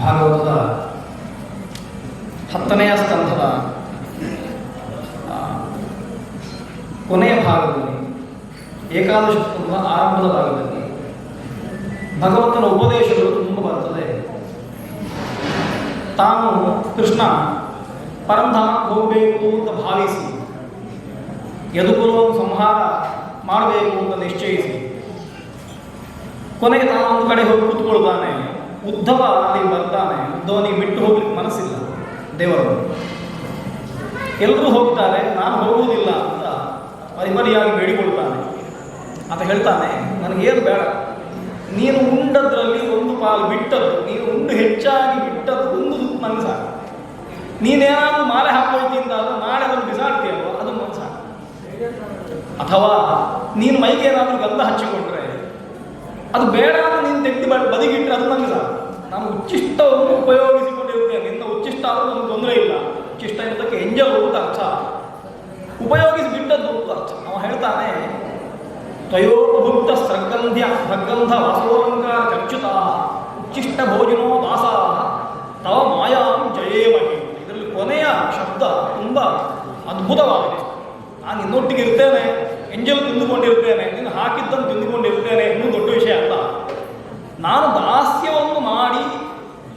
ಭಾಗವತದ ಹತ್ತನೆಯ ಸ್ಕಂಧದ ಕೊನೆಯ ಭಾಗದಲ್ಲಿ, ಏಕಾದಶ ಸ್ಕಂಧ ಆರಂಭದ ಭಾಗದಲ್ಲಿ ಭಗವಂತನ ಉಪದೇಶಗಳು ತುಂಬ ಬರ್ತದೆ. ತಾನು ಕೃಷ್ಣ ಪರಂಧಾಮ ಹೋಗಬೇಕು ಅಂತ ಭಾವಿಸಿ, ಯದುಕುಲವನ್ನು ಸಂಹಾರ ಮಾಡಬೇಕು ಅಂತ ನಿಶ್ಚಯಿಸಿ, ಕೊನೆಗೆ ತಾನು ಒಂದು ಕಡೆ ಹೋಗಿ ಕೂತ್ಕೊಳ್ತಾನೆ. ಉದ್ಧವ ಅಲ್ಲಿ ಬರ್ತಾನೆ ಉದ್ಧವನಿಗೆ ಬಿಟ್ಟು ಹೋಗ್ಲಿಕ್ಕೆ ಮನಸ್ಸಿಲ್ಲ ದೇವರು. ಎಲ್ಲರೂ ಹೋಗ್ತಾರೆ, ನಾನು ಹೋಗುವುದಿಲ್ಲ ಅಂತ ಪರಿಮರಿಯಾಗಿ ಬೇಡಿಕೊಳ್ತಾನೆ. ಅಂತ ಹೇಳ್ತಾನೆ, ನನಗೇನು ಬೇಡ. ನೀನು ಉಂಡದ್ರಲ್ಲಿ ಒಂದು ಪಾಲು ಬಿಟ್ಟದ್ದು, ನೀನು ಉಂಡು ಹೆಚ್ಚಾಗಿ ಬಿಟ್ಟದ್ದು ಒಂದು ನನಗೆ ಸಾಕು. ನೀನೇನಾದರೂ ಮಾಲೆ ಹಾಕೊಳ್ತೀನಿ ಅಂತಾದ್ರೆ ನಾಳೆ ಅದನ್ನು ಬಿಸಾಡ್ತೀಯಲ್ವ ಅದು ಮನಸ್ಸ ಅಥವಾ ನೀನು ಮೈಗೆ ಏನಾದರೂ ಗಂಧ ಹಚ್ಚಿಕೊಂಡ್ರೆ, ಅದು ಬೇಡ ನೀನು ತೆಗೆದು ಬದಿಗಿಟ್ಟರೆ ಅದು ನನಗೆ ನಾನು ಉಚ್ಚಿಷ್ಟವನ್ನು ಉಪಯೋಗಿಸಿಕೊಂಡಿರುತ್ತೇನೆ ನಿನ್ನ ಉಚ್ಚಿಷ್ಟ ಆದರೂ ನಮ್ಗೆ ತೊಂದರೆ ಇಲ್ಲ. ಉಚ್ಚಿಷ್ಟ ಎನ್ನುವುದಕ್ಕೆ ಎಂಜಲ್ ಅಂತ ಅರ್ಥ. ಉಪಯೋಗಿಸಿ ಬಿಟ್ಟದ್ದು ಅಂತ ಅರ್ಥ. ನಾವು ಹೇಳ್ತಾನೆ, ತ್ರಯೋಪಭುಕ್ತ ಸ್ರಗಂಧ್ಯ ಸ್ರಗಂಧ ವಾಸೋಲಂಕಾರ ಚರ್ಚುತ ಉಚ್ಚಿಷ್ಟ ಭೋಜನೋ ದಾಸ, ತವ ಮಾಯಾಂ ಜಯೇಮಹಿ. ಇದರಲ್ಲಿ ಕೊನೆಯ ಶಬ್ದ ತುಂಬ ಅದ್ಭುತವಾಗಿದೆ. ನಾನು ನಿನ್ನೊಟ್ಟಿಗೆ ಇರ್ತೇನೆ, ಎಂಜಲ್ ತಿಂದುಕೊಂಡಿರ್ತೇನೆ ನೀನು ಹಾಕಿದ್ದನ್ನು ತಿಂದುಕೊಂಡಿರ್ತೇನೆ ಇನ್ನೂ ದೊಡ್ಡ ವಿಷಯ ಅಲ್ಲ. ನಾನು ದಾಸ್ಯವನ್ನು ಮಾಡಿ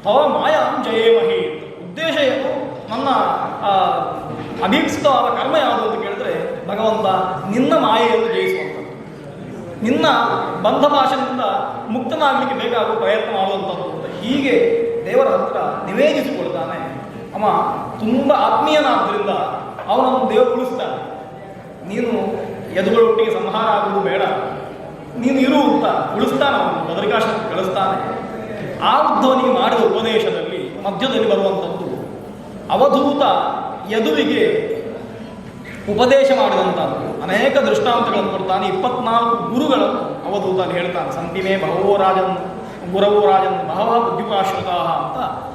ತವ ಮಾಯಾಂ ಜಯೇಮಹಿ ಉದ್ದೇಶ ಏನು ನನ್ನ ಆ, ಅಭೀಪ್ಸಿತವಾದ ಕರ್ಮ ಯಾವುದು ಅಂತ ಕೇಳಿದ್ರೆ, ಭಗವಂತ ನಿನ್ನ ಮಾಯೆಯನ್ನು ಜಯಿಸುವಂಥದ್ದು. ನಿನ್ನ ಬಂಧ ಭಾಷೆಯಿಂದ ಮುಕ್ತನಾಗಲಿಕ್ಕೆ ಬೇಕಾಗುವ ಪ್ರಯತ್ನ ಮಾಡುವಂಥದ್ದು ಅಂತ. ಹೀಗೆ ದೇವರ ಹತ್ರ ನಿವೇದಿಸಿಕೊಳ್ತಾನೆ. ಅವ ತುಂಬ ಆತ್ಮೀಯನಾದ್ದರಿಂದ ಅವನನ್ನು ದೇವರು ಉಳಿಸ್ತಾನೆ. ನೀನು ಎದುಗಳೊಟ್ಟಿಗೆ ಸಂಹಾರ ಆಗುವುದು ಬೇಡ. ನೀನು ಇರು ಅಂತ ಉಳಿಸ್ತಾನೆ ಅವನು ಬದರಿಕಾಶಕ್ಕೆ ಕಳಿಸ್ತಾನೆ. ಆ ಉದ್ಧವನಿಗೆ ಮಾಡಿದ ಉಪದೇಶದಲ್ಲಿ ಮಧ್ಯದಲ್ಲಿ ಬರುವಂಥದ್ದು, ಅವಧೂತ ಯದುವಿಗೆ ಉಪದೇಶ ಮಾಡಿದಂಥದ್ದು. ಅನೇಕ ದೃಷ್ಟಾಂತಗಳನ್ನು ಕೊಡ್ತಾನೆ. ಇಪ್ಪತ್ನಾಲ್ಕು ಗುರುಗಳು ಅವಧೂತ ಅಲ್ಲಿ ಹೇಳ್ತಾನೆ. ಸಂತಿಮೇ ಬಹವೋ ರಾಜನ್, ಗುರವೋ ರಾಜನ್ ಬಹವ ಉದ್ಯುಗಾಶ್ರಿತ ಅಂತ.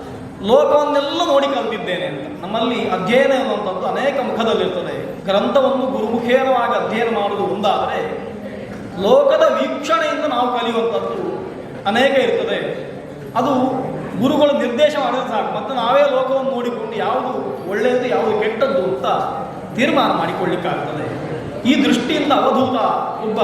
ಲೋಕವನ್ನೆಲ್ಲ ನೋಡಿ ಕಲ್ತಿದ್ದೇನೆ ಅಂತ. ನಮ್ಮಲ್ಲಿ ಅಧ್ಯಯನ ಅನ್ನುವಂಥದ್ದು ಅನೇಕ ಮುಖದಲ್ಲಿರ್ತದೆ. ಗ್ರಂಥವನ್ನು ಗುರುಮುಖೇನವಾಗಿ ಅಧ್ಯಯನ ಮಾಡುವುದು ಒಂದಾದರೆ, ಲೋಕದ ವೀಕ್ಷಣೆಯಿಂದ ನಾವು ಕಲಿಯುವಂಥದ್ದು ಅನೇಕ ಇರ್ತದೆ. ಅದು ಗುರುಗಳು ನಿರ್ದೇಶ ಮಾಡಿದ್ರೆ ಸಾಕು. ಮತ್ತು ನಾವೇ ಲೋಕವನ್ನು ನೋಡಿಕೊಂಡು ಯಾವುದು ಒಳ್ಳೆಯದು, ಯಾವುದು ಕೆಟ್ಟದ್ದು ಅಂತ ತೀರ್ಮಾನ ಮಾಡಿಕೊಳ್ಳಿಕ್ಕಾಗ್ತದೆ. ಈ ದೃಷ್ಟಿಯಿಂದ ಅವಧೂತ ಒಬ್ಬ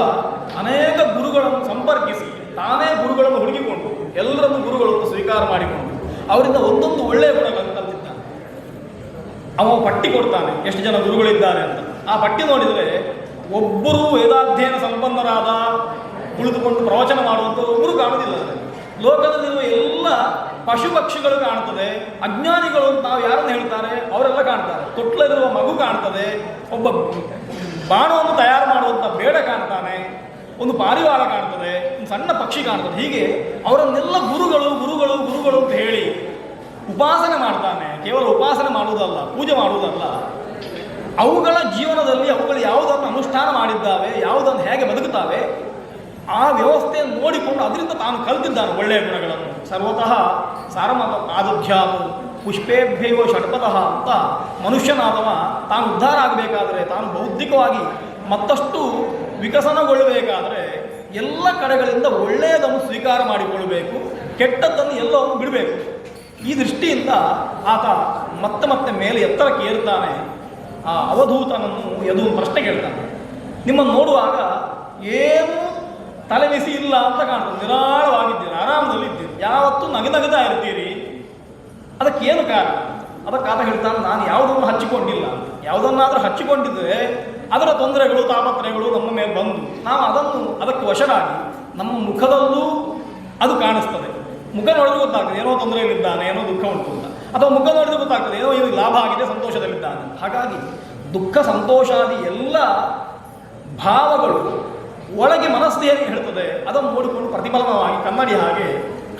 ಅನೇಕ ಗುರುಗಳನ್ನು ಸಂಪರ್ಕಿಸಿ ತಾನೇ ಗುರುಗಳನ್ನು ಹುಡುಕಿಕೊಂಡು ಎಲ್ಲರನ್ನು ಗುರುಗಳನ್ನು ಸ್ವೀಕಾರ ಮಾಡಿಕೊಂಡು, ಅವರಿಂದ ಒಂದೊಂದು ಒಳ್ಳೆಯ ಗುಣಗಳನ್ನು ಕಲಿತಿದ್ದಾನೆ ಅವ ಪಟ್ಟಿ ಕೊಡ್ತಾನೆ, ಎಷ್ಟು ಜನ ಗುರುಗಳಿದ್ದಾರೆ ಅಂತ. ಆ ಪಟ್ಟಿ ನೋಡಿದರೆ ಒಬ್ಬರು ವೇದಾಧ್ಯಯನ ಸಂಪನ್ನರಾದ ಕುಳಿತುಕೊಂಡು ಪ್ರವಚನ ಮಾಡುವಂಥ ಒಬ್ಬರು ಕಾಣುವುದಿಲ್ಲ. ಲೋಕದಲ್ಲಿರುವ ಎಲ್ಲ ಪಶು ಪಕ್ಷಿಗಳು ಕಾಣ್ತದೆ, ಅಜ್ಞಾನಿಗಳು ಅಂತ ನಾವು ಯಾರನ್ನು ಹೇಳ್ತಾರೆ? ಅವರೆಲ್ಲ ಕಾಣ್ತಾರೆ. ತೊಟ್ಲಲ್ಲಿರುವ ಮಗು ಕಾಣ್ತದೆ, ಒಬ್ಬ ಬಾಣವನ್ನು ತಯಾರು ಮಾಡುವಂಥ ಬೇಡ ಕಾಣ್ತಾನೆ, ಒಂದು ಪಾರಿವಾಳ ಕಾಣ್ತದೆ, ಒಂದು ಸಣ್ಣ ಪಕ್ಷಿ ಕಾಣ್ತದೆ. ಹೀಗೆ ಅವರನ್ನೆಲ್ಲ ಗುರುಗಳು ಗುರುಗಳು ಗುರುಗಳು ಅಂತ ಹೇಳಿ ಉಪಾಸನೆ ಮಾಡ್ತಾನೆ. ಕೇವಲ ಉಪಾಸನೆ ಮಾಡುವುದಲ್ಲ, ಪೂಜೆ ಮಾಡುವುದಲ್ಲ. ಅವುಗಳ ಜೀವನದಲ್ಲಿ ಅವುಗಳು ಯಾವುದನ್ನು ಅನುಷ್ಠಾನ ಮಾಡಿದ್ದಾವೆ, ಯಾವುದನ್ನು ಹೇಗೆ ಬದುಕುತ್ತಾವೆ, ಆ ವ್ಯವಸ್ಥೆಯನ್ನು ನೋಡಿಕೊಂಡು ಅದರಿಂದ ತಾನು ಕಲಿತಿದ್ದಾನೆ ಒಳ್ಳೆಯ ಗುಣಗಳನ್ನು. ಸರ್ವತಃ ಸಾರಮತ ಆದುಧ್ಯಾತ್ ಪುಷ್ಪೇಭ್ಯೋ ಷಡ್ಪತಃ ಅಂತ ಮನುಷ್ಯನಾದವ ತಾನು ಉದ್ಧಾರ ಆಗಬೇಕಾದರೆ, ತಾನು ಬೌದ್ಧಿಕವಾಗಿ ಮತ್ತಷ್ಟು ವಿಕಸನಗೊಳ್ಳಬೇಕಾದರೆ ಎಲ್ಲ ಕಡೆಗಳಿಂದ ಒಳ್ಳೆಯದನ್ನು ಸ್ವೀಕಾರ ಮಾಡಿಕೊಳ್ಳಬೇಕು, ಕೆಟ್ಟದ್ದನ್ನು ಎಲ್ಲವನ್ನು ಬಿಡಬೇಕು. ಈ ದೃಷ್ಟಿಯಿಂದ ಆತ ಮತ್ತೆ ಮತ್ತೆ ಮೇಲೆ ಎತ್ತರಕ್ಕೆ ಏರ್ತಾನೆ ಆ ಅವಧೂತನನ್ನು ಎದು ಪ್ರಶ್ನೆ ಕೇಳ್ತಾನೆ. ನಿಮ್ಮನ್ನು ನೋಡುವಾಗ ಏನು ತಲೆಬಿಸಿ ಇಲ್ಲ ಅಂತ ಕಾಣ್ತದೆ. ನಿರಾಳವಾಗಿದ್ದೀರಿ ಆರಾಮದಲ್ಲಿದ್ದೀರಿ ಯಾವತ್ತೂ ನಗನಗದ ಇರ್ತೀರಿ ಅದಕ್ಕೇನು ಕಾರಣ? ಅದಕ್ಕೆ ಆತ ಹೇಳ್ತಾನೆ, ನಾನು ಯಾವುದನ್ನು ಹಚ್ಚಿಕೊಂಡಿಲ್ಲ. ಯಾವುದನ್ನಾದರೂ ಹಚ್ಚಿಕೊಂಡಿದ್ದರೆ ಅದರ ತೊಂದರೆಗಳು, ತಾಪತ್ರಯಗಳು ನಮ್ಮ ಮೇಲೆ ಬಂದು ನಾವು ಅದನ್ನು ಅದಕ್ಕೆ ವಶರಾಗಿ ನಮ್ಮ ಮುಖದಲ್ಲೂ ಅದು ಕಾಣಿಸ್ತದೆ. ಮುಖ ನೋಡಿದ್ರೆ ಗೊತ್ತಾಗ್ತದೆ, ಏನೋ ತೊಂದರೆಯಲ್ಲಿದ್ದಾನೆ, ಏನೋ ದುಃಖ ಉಂಟು ಅಂತ. ಅಥವಾ ಮುಖ ನೋಡಿದ್ರೆ ಗೊತ್ತಾಗ್ತದೆ, ಏನೋ ಇದು ಲಾಭ ಆಗಿದೆ, ಸಂತೋಷದಲ್ಲಿದ್ದಾನೆ ಹಾಗಾಗಿ ದುಃಖ ಸಂತೋಷಾದಿ ಎಲ್ಲ ಭಾವಗಳು ಒಳಗೆ ಮನಸ್ಸು ಏನು ಹೇಳ್ತದೆ, ಅದನ್ನು ನೋಡಿಕೊಂಡು ಪ್ರತಿಫಲನವಾಗಿ ಕನ್ನಡಿ ಹಾಗೆ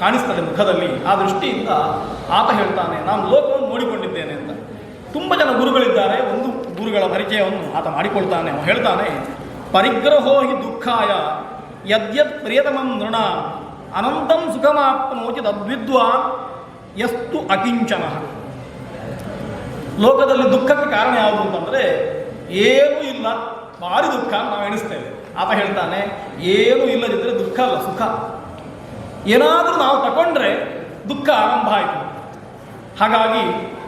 ಕಾಣಿಸ್ತದೆ ಮುಖದಲ್ಲಿ. ಆ ದೃಷ್ಟಿಯಿಂದ ಆತ ಹೇಳ್ತಾನೆ, ನಾನು ಲೋಕವನ್ನು ನೋಡಿಕೊಂಡಿದ್ದೇನೆ ಅಂತ. ತುಂಬ ಜನ ಗುರುಗಳಿದ್ದಾರೆ, ಒಂದು ಗುರುಗಳ ಪರಿಚಯವನ್ನು ಆತ ಮಾಡಿಕೊಳ್ತಾನೆ. ಅವನು ಹೇಳ್ತಾನೆ ಪರಿಗ್ರಹೋ ಹಿ ದುಃಖಾಯ, ಯದ್ಯತ್ ಪ್ರಿಯತಮಂ ನೃಣ, ಅನಂತಂ ಸುಖಮಾಪ್ನೋಚಿ ಅದ್ವಿದ್ವಾ ಎಷ್ಟು ಅಕಿಂಚನ. ಲೋಕದಲ್ಲಿ ದುಃಖಕ್ಕೆ ಕಾರಣ ಯಾವುದು ಅಂತಂದರೆ, ಏನೂ ಇಲ್ಲ, ಭಾರಿ ದುಃಖ ನಾವು ಎಣಿಸ್ತೇವೆ. ಆತ ಹೇಳ್ತಾನೆ, ಏನು ಇಲ್ಲದಿದ್ದರೆ ದುಃಖ ಅಲ್ಲ, ಸುಖ. ಏನಾದರೂ ನಾವು ತಗೊಂಡ್ರೆ ದುಃಖ ಆರಂಭ ಆಯಿತು. ಹಾಗಾಗಿ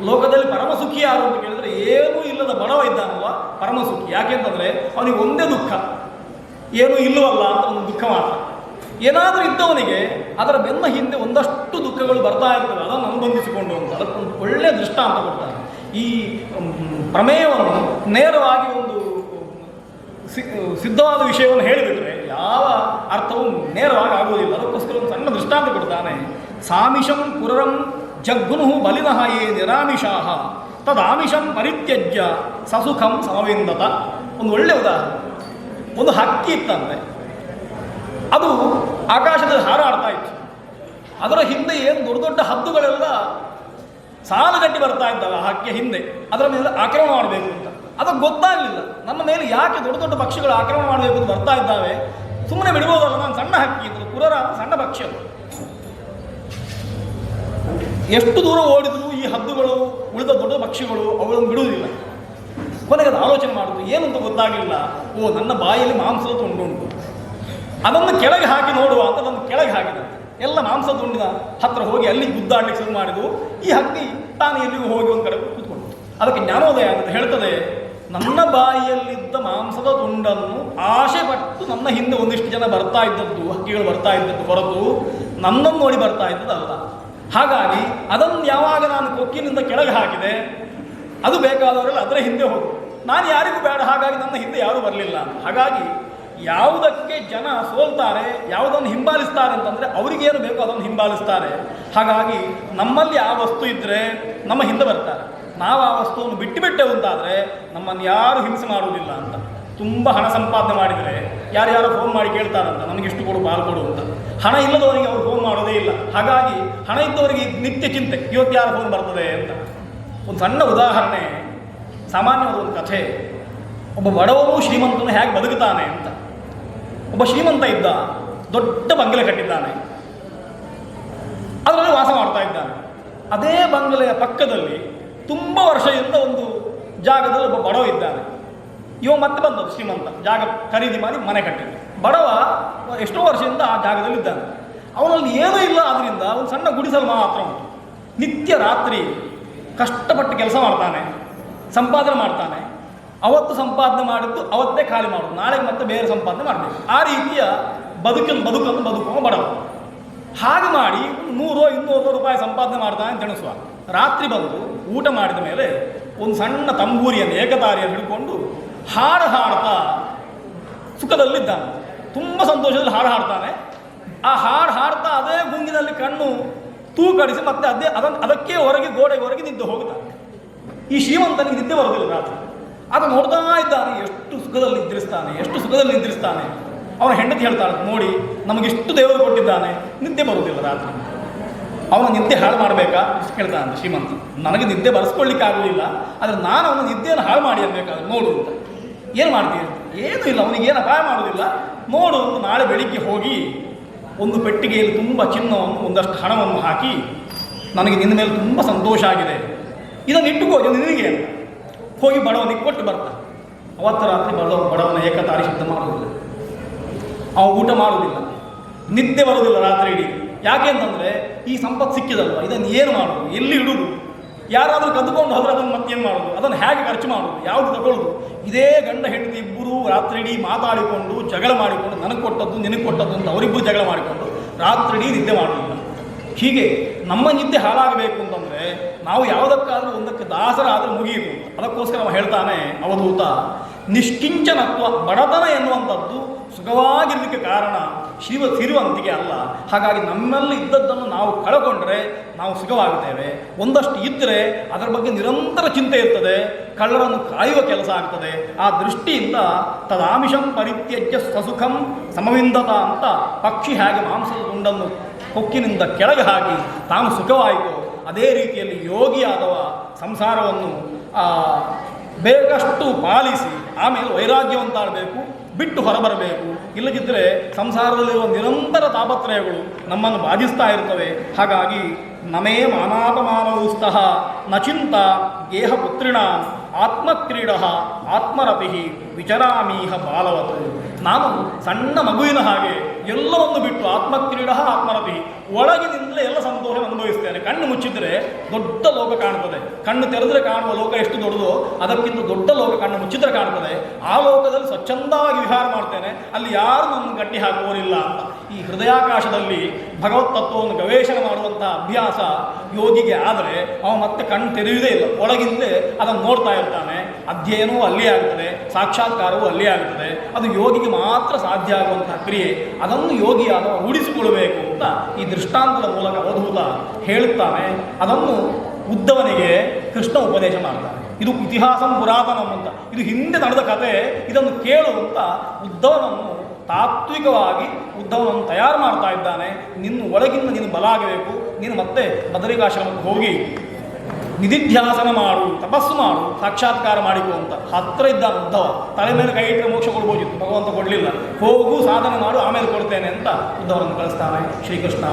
ಲೋಕದಲ್ಲಿ ಪರಮಸುಖಿ ಯಾರು ಅಂತ ಕೇಳಿದ್ರೆ ಏನೂ ಇಲ್ಲದ ಬಡವ ಇದ್ದಾನಲ್ವ ಪರಮಸುಖಿ. ಯಾಕೆಂತಂದ್ರೆ ಅವನಿಗೆ ಒಂದೇ ದುಃಖ. ಏನೂ ಇಲ್ಲವಲ್ಲ ಅಂತ ಒಂದು ದುಃಖ ಮಾತ್ರ. ಏನಾದರೂ ಇದ್ದವನಿಗೆ ಅದರ ಬೆನ್ನ ಹಿಂದೆ ಒಂದಷ್ಟು ದುಃಖಗಳು ಬರ್ತಾ ಇರ್ತವೆ, ಅದನ್ನು ಅನುಬಂಧಿಸಿಕೊಂಡು ಅಂತ. ಅದಕ್ಕೊಂದು ಒಳ್ಳೆಯ ದೃಷ್ಟಾಂತ ಕೊಡ್ತಾರೆ. ಈ ಪ್ರಮೇಯವನ್ನು ನೇರವಾಗಿ ಒಂದು ಸಿದ್ಧವಾದ ವಿಷಯವನ್ನು ಹೇಳಿಬಿಟ್ರೆ ಯಾವ ಅರ್ಥವೂ ನೇರವಾಗಿ ಆಗುವುದಿಲ್ಲ. ಅದಕ್ಕೋಸ್ಕರ ಒಂದು ಸಣ್ಣ ದೃಷ್ಟಾಂತ ಕೊಡ್ತಾನೆ. ಸಾಮಿಷಂ ಪುರರಂ ಜಗ್ಗುನು ಬಲಿನಃ ಏ ನಿರಾಮಿಷಾಹ. ತದಾಮಿಷಂ ಪರಿತ್ಯಜ್ಯ ಸಸುಖಂ ಸಮವಿಂದತ. ಒಂದು ಒಳ್ಳೆಯ ಉದಾಹರಣೆ. ಒಂದು ಹಕ್ಕಿ ಇತ್ತಂತೆ ಅದು ಆಕಾಶದಲ್ಲಿ ಹಾರಾಡ್ತಾ ಇತ್ತು. ಅದರ ಹಿಂದೆ ಏನು ದೊಡ್ಡ ದೊಡ್ಡ ಹದ್ದುಗಳೆಲ್ಲ ಸಾಲುಗಟ್ಟಿ ಬರ್ತಾ ಇದ್ದಾವೆ ಆ ಹಕ್ಕಿಯ ಹಿಂದೆ. ಅದರ ಮೇಲೆ ಆಕ್ರಮಣ ಮಾಡಬೇಕು ಅಂತ. ಅದಕ್ಕೆ ಗೊತ್ತಾಗಲಿಲ್ಲ. ನಮ್ಮ ಮೇಲೆ ಯಾಕೆ ದೊಡ್ಡ ದೊಡ್ಡ ಪಕ್ಷಿಗಳು ಆಕ್ರಮಣ ಮಾಡಬೇಕು ಅಂತ ಬರ್ತಾ ಇದ್ದಾವೆ? ಸುಮ್ಮನೆ ಬಿಡ್ಬೋದಲ್ಲ, ನಾನು ಸಣ್ಣ ಹಕ್ಕಿ ಇದ್ರು. ಕುರರ ಸಣ್ಣ ಪಕ್ಷಿ ಅದು. ಎಷ್ಟು ದೂರ ಓಡಿದ್ರು ಈ ಹದ್ದುಗಳು ಉಳಿದ ದೊಡ್ಡ ಪಕ್ಷಿಗಳು, ಅವುಗಳನ್ನು ಬಿಡುವುದಿಲ್ಲ. ಕೊನೆಗೆ ಅದು ಆಲೋಚನೆ ಮಾಡುದು ಏನು ಅಂತ ಗೊತ್ತಾಗಲಿಲ್ಲ. ಓ, ನನ್ನ ಬಾಯಲ್ಲಿ ಮಾಂಸದ ತುಂಡು ಉಂಟು ಅದನ್ನು ಕೆಳಗೆ ಹಾಕಿ ನೋಡುವ ಅಂತ ಅದನ್ನು ಕೆಳಗೆ ಹಾಕಿದ. ಎಲ್ಲ ಮಾಂಸ ತುಂಡಿನ ಹತ್ರ ಹೋಗಿ ಅಲ್ಲಿ ಗುದ್ದಾಡ್ಲಿಕ್ಕೆ ಶುರು ಮಾಡಿದವು ಈ ಹಕ್ಕಿ ತಾನು ಎಲ್ಲಿಗೂ ಹೋಗಿ ಒಂದು ಕಡೆ ಕೂತ್ಕೊಂಡು ಅದಕ್ಕೆ ಜ್ಞಾನೋದಯ ಅಂತ ಹೇಳ್ತದೆ ನನ್ನ ಬಾಯಿಯಲ್ಲಿದ್ದ ಮಾಂಸದ ತುಂಡನ್ನು ಆಶೆ ಪಟ್ಟು ನನ್ನ ಹಿಂದೆ ಒಂದಿಷ್ಟು ಜನ ಬರ್ತಾ ಇದ್ದದ್ದು, ಹಕ್ಕಿಗಳು ಬರ್ತಾ ಇದ್ದದ್ದು ಹೊರತು ನನ್ನನ್ನು ನೋಡಿ ಬರ್ತಾ ಇದ್ದದಲ್ಲ ಹಾಗಾಗಿ ಅದನ್ನು ಯಾವಾಗ ನಾನು ಕೊಕ್ಕಿನಿಂದ ಕೆಳಗೆ ಹಾಕಿದೆ, ಅದು ಬೇಕಾದವರೆಲ್ಲ ಅದರ ಹಿಂದೆ ಹೋಗು. ನಾನು ಯಾರಿಗೂ ಬೇಡ, ಹಾಗಾಗಿ ನನ್ನ ಹಿಂದೆ ಯಾರೂ ಬರಲಿಲ್ಲ. ಹಾಗಾಗಿ ಯಾವುದಕ್ಕೆ ಜನ ಸೋಲ್ತಾರೆ, ಯಾವುದನ್ನು ಹಿಂಬಾಲಿಸ್ತಾರೆ ಅಂತಂದರೆ ಅವರಿಗೇನು ಬೇಕೋ ಅದನ್ನು ಹಿಂಬಾಲಿಸ್ತಾರೆ. ಹಾಗಾಗಿ ನಮ್ಮಲ್ಲಿ ಆ ವಸ್ತು ಇದ್ದರೆ ನಮ್ಮ ಹಿಂದೆ ಬರ್ತಾರೆ. ನಾವು ಆ ವಸ್ತುವನ್ನು ಬಿಟ್ಟುಬಿಟ್ಟೆವು ಅಂತಾದರೆ ನಮ್ಮನ್ನು ಯಾರು ಹಿಂಸೆ ಮಾಡುವುದಿಲ್ಲ ಅಂತ. ತುಂಬ ಹಣ ಸಂಪಾದನೆ ಮಾಡಿದರೆ ಯಾರ್ಯಾರು ಫೋನ್ ಮಾಡಿ ಕೇಳ್ತಾರಂತ ಇಷ್ಟು ಕೊಡು, ಪಾಲು ಕೊಡು ಅಂತ. ಹಣ ಇಲ್ಲದವರಿಗೆ ಅವ್ರು ಫೋನ್ ಮಾಡೋದೇ ಇಲ್ಲ. ಹಾಗಾಗಿ ಹಣ ಇದ್ದವರಿಗೆ ನಿತ್ಯ ಚಿಂತೆ, ಇವತ್ತು ಯಾರು ಫೋನ್ ಬರ್ತದೆ? ಅಂತ. ಒಂದು ಸಣ್ಣ ಉದಾಹರಣೆ, ಸಾಮಾನ್ಯವಾದ ಒಂದು ಕಥೆ. ಒಬ್ಬ ಬಡವನು ಶ್ರೀಮಂತನು ಹೇಗೆ ಬದುಕುತ್ತಾನೆ ಅಂತ. ಒಬ್ಬ ಶ್ರೀಮಂತ ಇದ್ದ, ದೊಡ್ಡ ಬಂಗಲೆ ಕಟ್ಟಿದ್ದಾನೆ. ಅದರಲ್ಲಿ ವಾಸ ಮಾಡ್ತಾ ಇದ್ದಾನೆ. ಅದೇ ಬಂಗಲೆಯ ಪಕ್ಕದಲ್ಲಿ ತುಂಬ ವರ್ಷದಿಂದ ಒಂದು ಜಾಗದಲ್ಲಿ ಒಬ್ಬ ಬಡವ ಇದ್ದಾನೆ. ಇವ ಮತ್ತೆ ಬಂದದ್ದು ಶ್ರೀಮಂತ. ಜಾಗ ಖರೀದಿ ಮಾಡಿ ಮನೆ ಕಟ್ಟಿದ್ದ. ಬಡವ ಎಷ್ಟೋ ವರ್ಷದಿಂದ ಆ ಜಾಗದಲ್ಲಿ ಇದ್ದಾನೆ. ಅವನಲ್ಲಿ ಏನೂ ಇಲ್ಲ ಅದರಿಂದ ಒಂದು ಸಣ್ಣ ಗುಡಿಸಲು ಮಾತ್ರ ಉಂಟು. ನಿತ್ಯ ರಾತ್ರಿ ಕಷ್ಟಪಟ್ಟು ಕೆಲಸ ಮಾಡ್ತಾನೆ, ಸಂಪಾದನೆ ಮಾಡ್ತಾನೆ. ಅವತ್ತು ಸಂಪಾದನೆ ಮಾಡಿದ್ದು ಅವತ್ತೇ ಖಾಲಿ ಮಾಡೋದು. ನಾಳೆ ಮತ್ತೆ ಬೇರೆ ಸಂಪಾದನೆ ಮಾಡಬೇಕು. ಆ ರೀತಿಯ ಬದುಕನ್ನು ಬದುಕನ್ನು ಬದುಕೋ ಬಡವ. ಹಾಗೆ ಮಾಡಿ ನೂರೋ, ಇನ್ನೂರೋ ರೂಪಾಯಿ ಸಂಪಾದನೆ ಮಾಡ್ತಾನೆ ಅಂತ ಎಣಿಸುವ ರಾತ್ರಿ ಬಂದು ಊಟ ಮಾಡಿದ ಮೇಲೆ ಒಂದು ಸಣ್ಣ ತಂಬೂರಿಯನ್ನು ಏಕತಾರಿಯನ್ನು ಹಿಡ್ಕೊಂಡು ಹಾಡು ಹಾಡ್ತಾ ಸುಖದಲ್ಲಿದ್ದಾನೆ. ತುಂಬ ಸಂತೋಷದಲ್ಲಿ ಹಾಡು ಹಾಡ್ತಾನೆ. ಆ ಹಾಡು ಹಾಡ್ತಾ ಅದೇ ಗುಂಗಿನಲ್ಲಿ ಕಣ್ಣು ತೂಕಡಿಸಿ ಮತ್ತೆ ಅದೇ ಅದನ್ನು ಅದಕ್ಕೆ ಹೊರಗೆ ಗೋಡೆಗೆ ಹೊರಗೆ ನಿದ್ದೆ ಹೋಗ್ತಾನೆ. ಈ ಶ್ರೀಮಂತನಿಗೆ ನಿದ್ದೆ ಬರೋದಿಲ್ಲ ರಾತ್ರಿ. ಅದು ನೋಡ್ತಾ ಇದ್ದಾನೆ, ಎಷ್ಟು ಸುಖದಲ್ಲಿ ನಿದ್ರಿಸ್ತಾನೆ, ಎಷ್ಟು ಸುಖದಲ್ಲಿ ನಿದ್ರಿಸ್ತಾನೆ. ಅವನ ಹೆಂಡತಿ ಹೇಳ್ತಾಳೆ, ನೋಡಿ, ನಮಗಿಷ್ಟು ದೇವರು ಕೊಟ್ಟಿದ್ದಾನೆ ನಿದ್ದೆ ಬರುವುದಿಲ್ಲ ರಾತ್ರಿ. ಅವನ ನಿದ್ದೆ ಹಾಳು ಮಾಡಬೇಕಾ? ಕೇಳ್ತಾನೆ ಶ್ರೀಮಂತ. ನನಗೆ ನಿದ್ದೆ ಬರೆಸ್ಕೊಳ್ಳಿಕ್ಕೆ ಆಗಲಿಲ್ಲ ಆದರೆ ನಾನು ಅವನ ನಿದ್ದೆಯನ್ನು ಹಾಳು ಮಾಡಿ ಅನ್ಬೇಕಾದ್ರೆ ನೋಡು ಅಂತ. ಏನು ಮಾಡ್ತೀನಿ ಏನೂ ಇಲ್ಲ, ಅವನಿಗೆ ಏನು ಅಪಾಯ ಮಾಡೋದಿಲ್ಲ. ನೋಡು ಅಂತ ನಾಳೆ ಬೆಳಿಗ್ಗೆ ಹೋಗಿ ಒಂದು ಪೆಟ್ಟಿಗೆಯಲ್ಲಿ ತುಂಬ ಚಿನ್ನವನ್ನು, ಒಂದಷ್ಟು ಹಣವನ್ನು ಹಾಕಿ ನನಗೆ ನಿನ್ನ ಮೇಲೆ ತುಂಬ ಸಂತೋಷ ಆಗಿದೆ. ಇದನ್ನು ಇಟ್ಟುಕೋ ನಿನಗೆ ಅಂತ. ಹೋಗಿ ಬಡವನಿಗೆ ಕೊಟ್ಟು ಬರ್ತಾನೆ ಅವತ್ತು ರಾತ್ರಿ ಬಡವ ಬಡವನ ಏಕತಾರಿ ಶಬ್ದ ಮಾಡುವುದಿಲ್ಲ. ಅವ ಊಟ ಮಾಡುವುದಿಲ್ಲ. ನಿದ್ದೆ ಬರೋದಿಲ್ಲ ರಾತ್ರಿ ಇಡೀ. ಯಾಕೆ ಅಂತಂದರೆ ಈ ಸಂಪತ್ತು ಸಿಕ್ಕಿದಲ್ವ? ಇದನ್ನು ಏನು ಮಾಡೋದು? ಎಲ್ಲಿ ಇಡೋದು? ಯಾರಾದರೂ ಕದ್ದುಕೊಂಡು ಹೋದ್ರೆ ಅದನ್ನು ಮತ್ತೇನು ಮಾಡೋದು? ಅದನ್ನು ಹೇಗೆ ಖರ್ಚು ಮಾಡೋದು? ಯಾವುದು ತಗೊಳ್ಳೋದು? ಇದೇ ಗಂಡ ಹೆಂಡತಿ ಇಬ್ಬರು ರಾತ್ರಿ ಇಡೀ ಮಾತಾಡಿಕೊಂಡು, ಜಗಳ ಮಾಡಿಕೊಂಡು, ನನಗೆ ಕೊಟ್ಟದ್ದು, ನಿನಗೆ ಕೊಟ್ಟದ್ದು ಅಂತ ಅವರಿಬ್ಬರು ಜಗಳ ಮಾಡಿಕೊಂಡು ರಾತ್ರಿ ಇಡೀ ನಿದ್ದೆ ಮಾಡೋದಿಲ್ಲ. ಹೀಗೆ ನಮ್ಮ ನಿದ್ದೆ ಹಾಳಾಗಬೇಕು ಅಂತಂದರೆ ನಾವು ಯಾವುದಕ್ಕಾದರೂ ಒಂದಕ್ಕೆ ದಾಸರಾದರೂ ಅಂತ. ಅದಕ್ಕೋಸ್ಕರ ನಾವು ಹೇಳ್ತಾನೆ, ಅವಧೂತ, ನಿಷ್ಕಿಂಚನತ್ವ ಬಡತನ ಎನ್ನುವಂಥದ್ದು ಸುಖವಾಗಿರಲಿಕ್ಕೆ ಕಾರಣ ಶಿವ ಸಿರುವಂತಿಗೆ ಅಲ್ಲ. ಹಾಗಾಗಿ ನಮ್ಮಲ್ಲಿ ಇದ್ದದ್ದನ್ನು ನಾವು ಕಳಕೊಂಡ್ರೆ ನಾವು ಸುಖವಾಗುತ್ತೇವೆ. ಒಂದಷ್ಟು ಇದ್ದರೆ ಅದರ ಬಗ್ಗೆ ನಿರಂತರ ಚಿಂತೆ ಇರ್ತದೆ. ಕಳ್ಳರನ್ನು ಕಾಯುವ ಕೆಲಸ ಆಗ್ತದೆ. ಆ ದೃಷ್ಟಿಯಿಂದ ತದಾಮಿಷಂ ಪರಿತ್ಯಜ್ಯ ಸಸುಖಂ ಸಮವಿಂದತ ಅಂತ ಪಕ್ಷಿ ಹೇಗೆ ಮಾಂಸದ ತುಂಡನ್ನು ಕೊಕ್ಕಿನಿಂದ ಕೆಳಗೆ ಹಾಕಿ ತಾನು ಸುಖವಾಯಿತು, ಅದೇ ರೀತಿಯಲ್ಲಿ ಯೋಗಿಯಾದವ ಸಂಸಾರವನ್ನು ಬೇಕಷ್ಟು ಪಾಲಿಸಿ, ಆಮೇಲೆ ವೈರಾಗ್ಯವಂತಾಡಬೇಕು ಬಿಟ್ಟು ಹೊರಬರಬೇಕು. ಇಲ್ಲದಿದ್ದರೆ ಸಂಸಾರದಲ್ಲಿರುವ ನಿರಂತರ ತಾಪತ್ರಯಗಳು ನಮ್ಮನ್ನು ಬಾಧಿಸ್ತಾ ಇರ್ತವೆ. ಹಾಗಾಗಿ ನಮೇ ಮಾನಾಪಮಾನೌಸ್ತಃ ನ ಚಿಂತ ಗೇಹ ಪುತ್ರಿಣ ಆತ್ಮಕ್ರೀಡ ಆತ್ಮರತಿ ವಿಚರಾಮೀಹ ಬಾಲವತ್. ನಾನು ಸಣ್ಣ ಮಗುವಿನ ಹಾಗೆ ಎಲ್ಲವನ್ನು ಬಿಟ್ಟು ಆತ್ಮಕ್ರೀಡ ಆತ್ಮರತಿ ಒಳಗಿನಿಂದಲೇ ಎಲ್ಲ ಸಂತೋಷ ಅನುಭವಿಸ್ತೇನೆ. ಕಣ್ಣು ಮುಚ್ಚಿದ್ರೆ ದೊಡ್ಡ ಲೋಕ ಕಾಣ್ತದೆ. ಕಣ್ಣು ತೆರೆದ್ರೆ ಕಾಣುವ ಲೋಕ ಎಷ್ಟು ದೊಡ್ಡದೋ ಅದಕ್ಕಿಂತ ದೊಡ್ಡ ಲೋಕ ಕಣ್ಣು ಮುಚ್ಚಿದ್ರೆ ಕಾಣ್ತದೆ. ಆ ಲೋಕದಲ್ಲಿ ಸ್ವಚ್ಛಂದವಾಗಿ ವಿಹಾರ ಮಾಡ್ತೇನೆ. ಅಲ್ಲಿ ಯಾರು ನನ್ನ ಗಟ್ಟಿ ಹಾಕುವರಿಲ್ಲ ಅಂತ. ಈ ಹೃದಯಾಕಾಶದಲ್ಲಿ ಭಗವತ್ ತತ್ವವನ್ನು ಗವೇಷಣೆ ಮಾಡುವಂಥ ಅಭ್ಯಾಸ ಯೋಗಿಗೆ ಆದರೆ ಅವನು ಮತ್ತೆ ಕಣ್ಣು ತೆರೆಯುವುದೇ ಇಲ್ಲ. ಒಳಗಿಂದೇ ಅದನ್ನು ನೋಡ್ತಾ ಇರ್ತಾನೆ. ಅಧ್ಯಯನವೂ ಅಲ್ಲೇ ಆಗ್ತದೆ. ಸಾಕ್ಷಾತ್ಕಾರವೂ ಅಲ್ಲೇ ಆಗ್ತದೆ. ಅದು ಯೋಗಿಗೆ ಮಾತ್ರ ಸಾಧ್ಯ ಆಗುವಂತಹ ಕ್ರಿಯೆ. ಅದನ್ನು ಯೋಗಿಯಾದ ರೂಢಿಸಿಕೊಳ್ಳಬೇಕು ಅಂತ ಈ ದೃಷ್ಟಾಂತದ ಮೂಲಕ ಅವಧೂತ ಹೇಳುತ್ತಾನೆ. ಅದನ್ನು ಉದ್ದವನಿಗೆ ಕೃಷ್ಣ ಉಪದೇಶ ಮಾಡ್ತಾನೆ. ಇದು ಇತಿಹಾಸಂ ಪುರಾತನ ಅಂತ. ಇದು ಹಿಂದೆ ನಡೆದ ಕತೆ. ಇದನ್ನು ಕೇಳು ಅಂತ ಉದ್ದವನನ್ನು ತಾತ್ವಿಕವಾಗಿ ಉದ್ಧವನನ್ನು ತಯಾರು ಮಾಡ್ತಾ ಇದ್ದಾನೆ. ನಿನ್ನ ಒಳಗಿಂದ ನೀನು ಬಲ ಆಗಬೇಕು. ನೀನು ಮತ್ತೆ ಬದರಿಕಾಶ್ರಮಕ್ಕೆ ಹೋಗಿ ನಿಧಿಧ್ಯಾಸನ ಮಾಡು, ತಪಸ್ಸು ಮಾಡು, ಸಾಕ್ಷಾತ್ಕಾರ ಮಾಡಿಕೊ ಅಂತ. ಹತ್ರ ಇದ್ದ ಉದ್ಧವ ತಲೆ ಮೇಲೆ ಕೈ ಇಟ್ಟರೆ ಮೋಕ್ಷ ಕೊಡ್ಬೋದಿತ್ತು. ಭಗವಂತ ಕೊಡಲಿಲ್ಲ. ಹೋಗು, ಸಾಧನೆ ಮಾಡು, ಆಮೇಲೆ ಕೊಡ್ತೇನೆ ಅಂತ ಉದ್ಧವನನ್ನು ಕಳಿಸ್ತಾನೆ ಶ್ರೀಕೃಷ್ಣ.